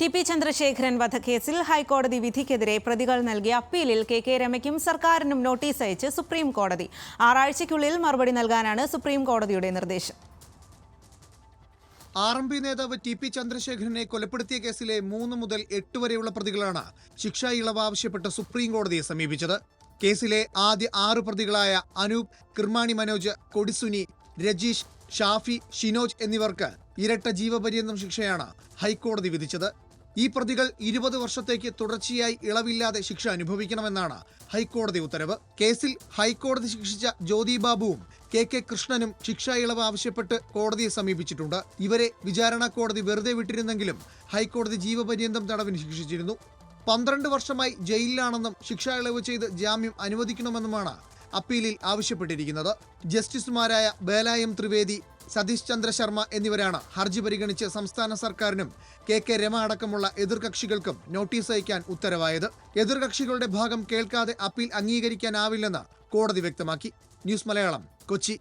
T P Chandrasekharan വധക്കേസിൽ ഹൈക്കോടതി വിധിക്കെതിരെ പ്രതികൾ നൽകിയ അപ്പീലിൽ കെ കെ രമയ്ക്കും സർക്കാരിനും നോട്ടീസ് അയച്ച് സുപ്രീം കോടതി. ആറാഴ്ചയ്ക്കുള്ളിൽ മറുപടി നൽകാനാണ് സുപ്രീം കോടതിയുടെ നിർദ്ദേശം. ആർ എം പി നേതാവ് ടി പി ചന്ദ്രശേഖരനെ കൊലപ്പെടുത്തിയ കേസിലെ മൂന്ന് മുതൽ എട്ട് വരെയുള്ള പ്രതികളാണ് ശിക്ഷാ ഇളവ് ആവശ്യപ്പെട്ട് സുപ്രീം കോടതിയെ സമീപിച്ചത്. കേസിലെ ആദ്യ ആറ് പ്രതികളായ അനൂപ് കിർമാണി മനോജ് കൊടിസുനി രജീഷ് ഷാഫി ഷിനോജ് എന്നിവർക്ക് ഇരട്ട ജീവപര്യന്തം ശിക്ഷയാണ് ഹൈക്കോടതി വിധിച്ചത്. ഈ പ്രതികൾ ഇരുപത് വർഷത്തേക്ക് തുടർച്ചയായി ഇളവില്ലാതെ ശിക്ഷ അനുഭവിക്കണമെന്നാണ് ഹൈക്കോടതി ഉത്തരവ്. കേസിൽ ഹൈക്കോടതി ശിക്ഷിച്ച ജ്യോതി ബാബുവും കെ കെ കൃഷ്ണനും ശിക്ഷാ ഇളവ് ആവശ്യപ്പെട്ട് കോടതിയെ സമീപിച്ചിട്ടുണ്ട്. ഇവരെ വിചാരണ കോടതി വെറുതെ വിട്ടിരുന്നെങ്കിലും ഹൈക്കോടതി ജീവപര്യന്തം തടവിന് ശിക്ഷിച്ചിരുന്നു. പന്ത്രണ്ട് വർഷമായി ജയിലിലാണെന്നും ശിക്ഷാ ഇളവ് ചെയ്ത് ജാമ്യം അനുവദിക്കണമെന്നുമാണ് അപ്പീലിൽ ആവശ്യപ്പെട്ടിരിക്കുന്നത്. ജസ്റ്റിസുമാരായ ബേലായം ത്രിവേദി സതീഷ് ചന്ദ്ര ശർമ്മ എന്നിവരാണ് ഹർജി പരിഗണിച്ച് സംസ്ഥാന സർക്കാരിനും കെ കെ രമ അടക്കമുള്ള എതിർകക്ഷികൾക്കും നോട്ടീസ് അയക്കാൻ ഉത്തരവായത്. എതിർകക്ഷികളുടെ ഭാഗം കേൾക്കാതെ അപ്പീൽ അംഗീകരിക്കാനാവില്ലെന്ന് കോടതി വ്യക്തമാക്കി. ന്യൂസ് മലയാളം കൊച്ചി.